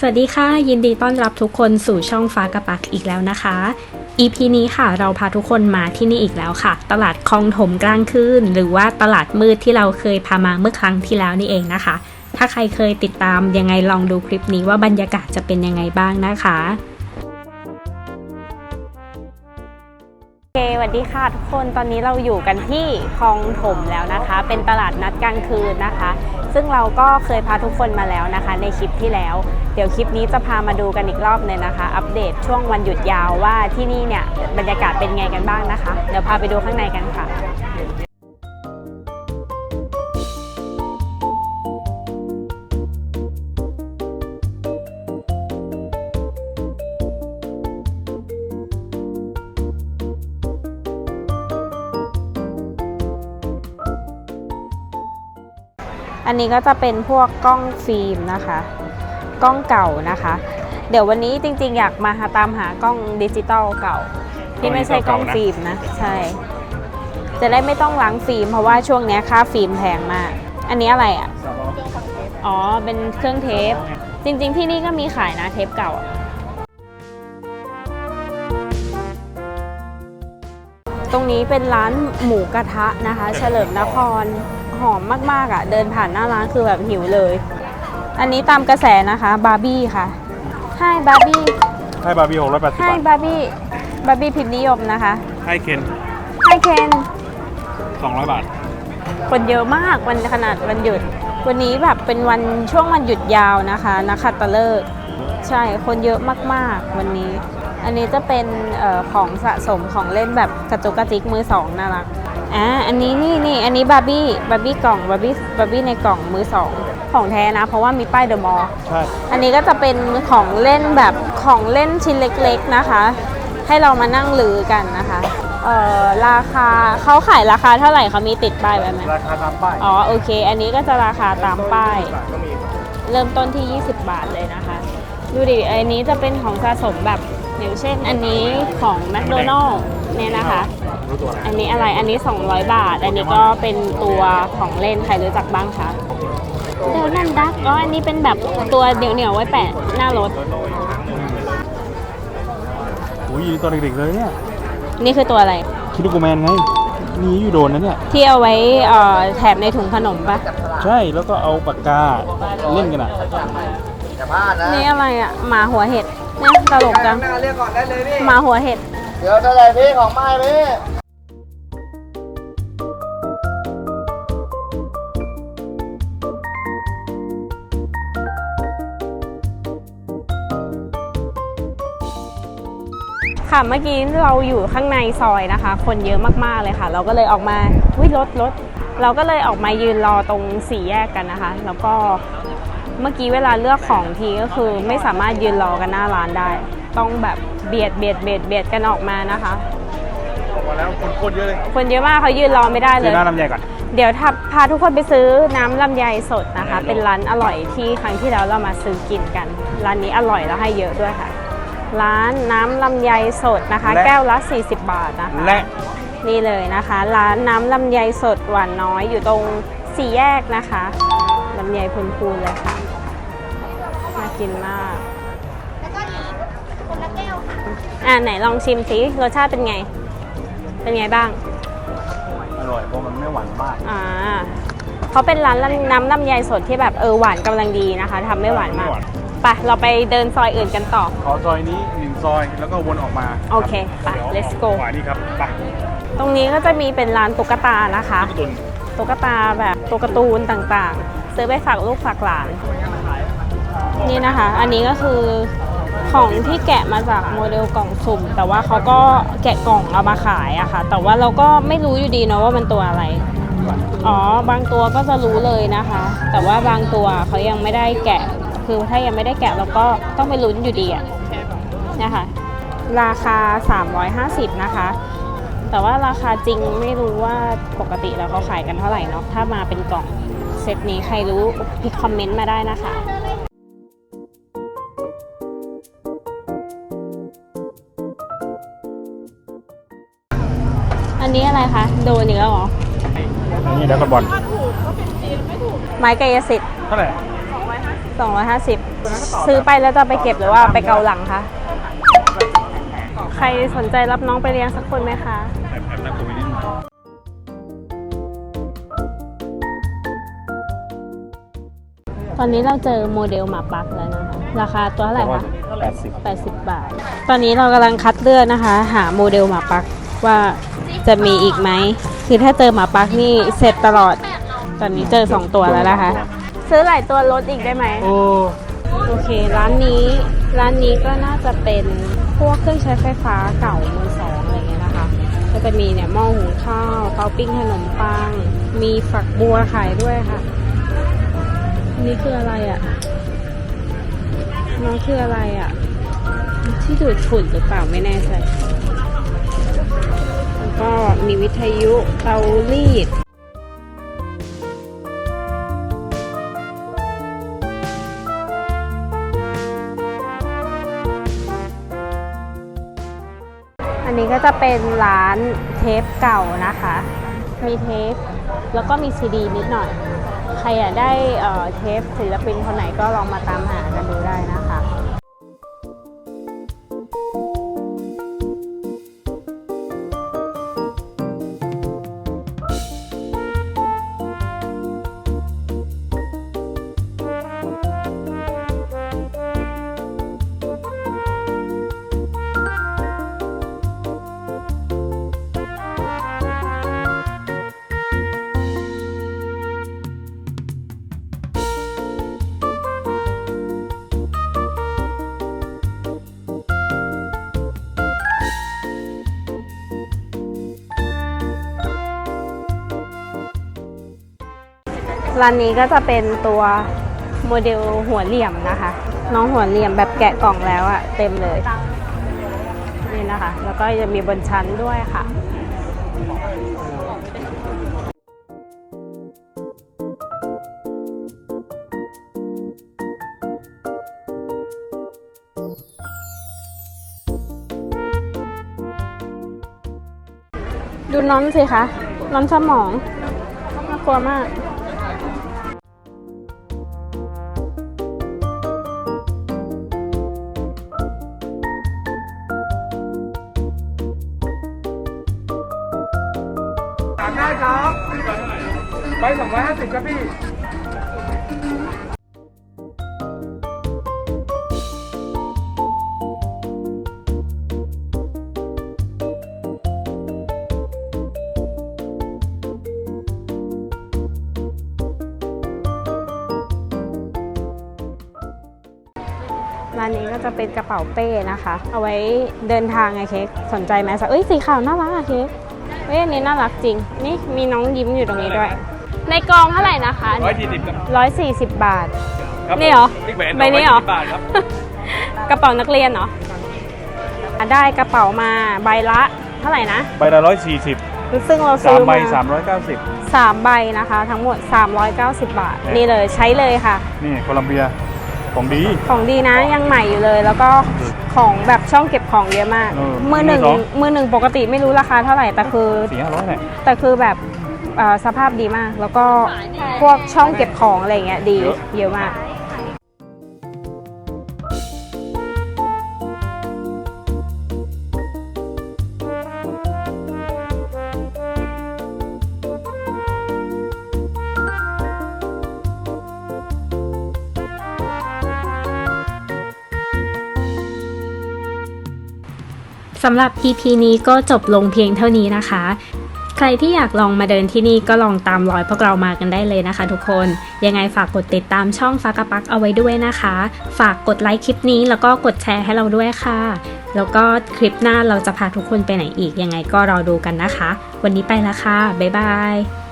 สวัสดีค่ะ ยินดีต้อนรับทุกคนสู่ช่องฟ้ากระปักอีกแล้วนะคะ EP นี้ค่ะเราพาทุกคนมาที่นี่อีกแล้วค่ะ ตลาดคลองถมกลางคืนหรือว่าตลาดมืดที่เราเคยพามาเมื่อครั้งที่แล้วนี่เองนะคะ ถ้าใครเคยติดตามยังไงลองดูคลิปนี้ว่าบรรยากาศจะเป็นยังไงบ้างนะคะโอเคสวัสดีค่ะทุกคนตอนนี้เราอยู่กันที่คลองถมแล้วนะคะ เป็นตลาดนัดกลางคืนนะคะ ซึ่งเราก็เคยพาทุกคนมาแล้วนะคะ ในคลิปที่แล้ว เดี๋ยวคลิปนี้จะพามาดูกันอีกรอบเลยนะคะ อัปเดตช่วงวันหยุดยาวว่าที่นี่เนี่ยบรรยากาศเป็นไงกันบ้างนะคะ เดี๋ยวพาไปดูข้างในกันค่ะ อันนี้ก็จะเป็นพวกกล้องฟิล์มนะคะ กล้องเก่านะคะ เดี๋ยววันนี้จริงๆ อยากมาหาตามหากล้องดิจิตอลเก่า ที่ไม่ใช่กล้องฟิล์มนะใช่ จะได้ไม่ต้องล้างฟิล์มเพราะว่าช่วงเนี้ยค่าฟิล์มแพงมาก อันนี้อะไรอะอ๋อเป็นเครื่องเทป จริงๆที่นี่ก็มีขายนะเทปเก่า รงนี้เป็นร้านหมูกระทะนะคะ เฉลิมนครหอมมากๆอะ เดินผ่านหน้าร้านคือแบบหิวเลย อันนี้ตามกระแสนะคะบาร์บี้ค่ะให้บาร์บี้ให้บาร์บี้หกร้อยแปดสิบให้บาทบาร์บี้บาร์บี้พิมพ์นิยมนะคะให้เคนให้เคนสองร้อยบาท คนเยอะมากวันขนาดวันหยุด วันนี้แบบเป็นวันช่วงวันหยุดยาวนะคะนักขัตฤกษ์ใช่คนเยอะมากๆวันนี้ อันนี้จะเป็นเออของสะสมของเล่นแบบกระจุกกระจิกมือสองน่ารักอ่าอันนี้นี่นี่อันนี้บาร์บี้บาร์บี้กล่องบาร์บี้บาร์บี้ในกล่องมือสองของแท้นะ เพราะว่ามีป้ายเดอะมอลล์ใช่อันนี้ก็จะเป็นของเล่นแบบของเล่นชิ้นเล็กๆนะคะ ให้เรามานั่งลือกันนะคะเอ่อราคาเขาขายราคาเท่าไหร่เขามีติดป้ายไว้ไหมราคาตามป้าย อ๋อโอเค อันนี้ก็จะราคาตามป้ายก็มีเริ่มต้นที่ 20 บาทเลยนะคะ ดูดิอันนี้จะเป็นของสะสมแบบ อย่างเช่นอันนี้ของแมคโดนัลล์เนี่ยนะคะ รู้ตัวอะไรอันนี้อะไรอันนี้ 200 บาท อันนี้ก็เป็นตัวของเล่นใครรู้จักบ้างคะเดลนันดักอ๋ออันนี้เป็นแบบตัวเดี่ยวเหนียวๆไว้แปะหน้ารถ อุ้ยตัวเด็กๆเลยเนี่ย นี่คือตัวอะไร คิดูกูแมนไง มีอยู่โดนนะเนี่ย ที่เอาไว้เอ่อแถบในถุงขนมปะใช่ แล้วก็เอาปากกาเล่นกันอะอย่าพลาดนะนี่อะไรอะหมาหัวเห็ดเนี่ยตลกจัง หน้าเรียกก่อนได้เลยพี่หมาหัวเห็ด เดี๋ยวเท่าไหร่พี่ของไม้พี่ค่ะเมื่อกี้เราอยู่ข้างในซอยนะคะ คนเยอะมากๆเลยค่ะ เราก็เลยออกมาวิรถรถ เราก็เลยออกมายืนรอตรงสี่แยกกันนะคะ แล้วก็ เมื่อกี้เวลาเลือกของทีก็คือไม่สามารถยืนรอกันหน้าร้านได้ ต้องแบบเบียดเบียดเบียดเบียดกันออกมานะคะ ออกมาแล้วคนโคตรเยอะเลยคนเยอะมากเขายืนรอไม่ได้เลเจอย หน้าลำไยก่อน เดี๋ยวถ้าพาทุกคนไปซื้อน้ำลำไยสดนะคะ เป็นร้านอร่อยที่ครั้งที่แล้วเรามาซื้อกินกัน ร้านนี้อร่อยแล้วให้เยอะด้วยค่ะ ร้านน้ำลำไยสดนะคะ และ แก้วละ 40 บาทนะคะ และนี่เลยนะคะ ร้านน้ำลำไยสดหวานน้อยอยู่ตรงสี่แยกนะคะ ลำไยพูนพูนเลยค่ะ น่ากินมากอ่าไหนลองชิมสิรสชาติเป็นไง เป็นไงบ้าง อร่อยเพราะมันไม่หวานมาก อ่าเขาเป็นร้านน้ำลำไยสดที่แบบเออหวานกำลังดีนะคะทำไม่หวานมากไปเราไปเดินซอยอื่นกันต่อ ขอซอยนี้หนึ่งซอยแล้วก็วนออกมาโอเคไปดี๋ยว let's go ขวานี่ครับไปตรงนี้ก็จะมีเป็นร้านตุ๊กตานะคะ ตุน ตุ๊กตาแบบตัวการ์ตูนต่างๆ ซื้อไปฝากลูกฝากหลาน นี่นะคะ อันนี้ก็คือของที่แกะมาจากโมเดลกล่องสุ่ม แต่ว่าเขาก็แกะกล่องเอามาขายอะค่ะ แต่ว่าเราก็ไม่รู้อยู่ดีเนาะว่ามันตัวอะไร อ๋อ บางตัวก็จะรู้เลยนะคะ แต่ว่าบางตัวเขายังไม่ได้แกะ คือถ้ายังไม่ได้แกะเราก็ต้องไปลุ้นอยู่ดีอะนะคะ ราคา 350 นะคะ แต่ว่าราคาจริงไม่รู้ว่าปกติแล้วเขาขายกันเท่าไหร่เนาะถ้ามาเป็นกล่องเซตนี้ใครรู้พิมพ์คอมเมนต์มาได้นะคะอันนี้อะไรคะ โดนอีกแล้วเหรอ อันนี้ดักบอลไม้กายสิทธิ์เท่าไหร่250 ซื้อไปแล้วจะไปเก็บหรือว่าไปเกาหลังคะ ใครสนใจรับน้องไปเลี้ยงสักคนไหมคะ แอบแอบน่ากลัวนิดนึงตอนนี้เราเจอโมเดลหมาปักแล้วนะคะ ราคาตัวเท่าไหร่คะแปดสิบ80 บาท ตอนนี้เรากำลังคัดเลือกนะคะ หาโมเดลหมาปักว่าจะมีอีกไหม คือถ้าเจอหมาปักนี่เสร็จตลอด ตอนนี้เจอ 2 ตัวแล้วนะคะ ซื้อหลายตัวลดอีกได้ไหม โอ้ โอเค ร้านนี้ ร้านนี้ก็น่าจะเป็น พวกเครื่องใช้ไฟฟ้าเก่ามือสองอะไรเงี้ยนะคะ ก็จะมีเนี่ยหม้อหุงข้าวเตาปิ้งขนมปัง มีฝักบัวขายด้วยค่ะ นี่คืออะไรอะ่ะน้องคืออะไรอะ่ะ ที่ดูดฝุ่นหรือเปล่าไม่แน่ใจแล้วก็มีวิทยุเตารีด นี้ก็จะเป็นร้านเทปเก่านะคะ มีเทปแล้วก็มีซีดีนิดหน่อย ใครอยากได้เเทปศิลปินคนไหนก็ลองมาตามหากันดูได้นะคะ ร้านนี้ก็จะเป็นตัวโมเดลหัวเหลี่ยมนะคะ น้องหัวเหลี่ยมแบบแกะกล่องแล้วอะเต็มเลย นี่นะคะ แล้วก็จะมีบนชั้นด้วยค่ะดูน้องสิคะ น้องสมองน่ากลัวมาก ได้ครับไปสองร้อยห้าสิบครับพี่ร้านนี้ก็จะเป็นกระเป๋าเป้นะคะ เอาไว้เดินทางไงเค้กสนใจไหมสักเอ้ยสีขาวน่ารักอะเค้ก เฮ้ยอันนี้น่ารักจริง นี่มีน้องยิ้มอยู่ตรงนี้ด้วย ในกองเท่าไหร่นะคะร้อยยี่สิบครับร้อยสี่สิบบาท ครับนี่เหรอบิ๊กแหวนใบนี้เหรอ120บาทครับ กระเป๋านักเรียนเหรอได้กระเป๋ามาใบละเท่าไหร่นะ ใบละร้อยสี่สิบซึ่งเราสาซื้มอใบมาสามร้อยเก้าสิบ สามใบนะคะ ทั้งหมด 390 บาทเนี่ยนี่เลยใช้เลยค่ะ นี่โคลัมเบีย ของดี ของดีนะยังใหม่อยู่เลย แล้วก็ของแบบช่องเก็บของเยอะมาก เออมือหนึ่งมือสอง มือหนึ่งปกติไม่รู้ราคาเท่าไหร่แต่คือ สี่ห้าร้อยแหละแต่คือแบบเอ่อสภาพดีมาก แล้วก็พวกช่องเก็บของอะไรเงี้ยดีเยอะเยอะมาก สำหรับ EP นี้ก็จบลงเพียงเท่านี้นะคะ ใครที่อยากลองมาเดินที่นี่ก็ลองตามรอยพวกเรามากันได้เลยนะคะ ทุกคน ยังไงฝากกดติดตามช่องฟากะปักเอาไว้ด้วยนะคะ ฝากกดไลค์คลิปนี้แล้วก็กดแชร์ให้เราด้วยค่ะ แล้วก็คลิปหน้าเราจะพาทุกคนไปไหนอีกยังไงก็รอดูกันนะคะ วันนี้ไปละค่ะบ๊ายบาย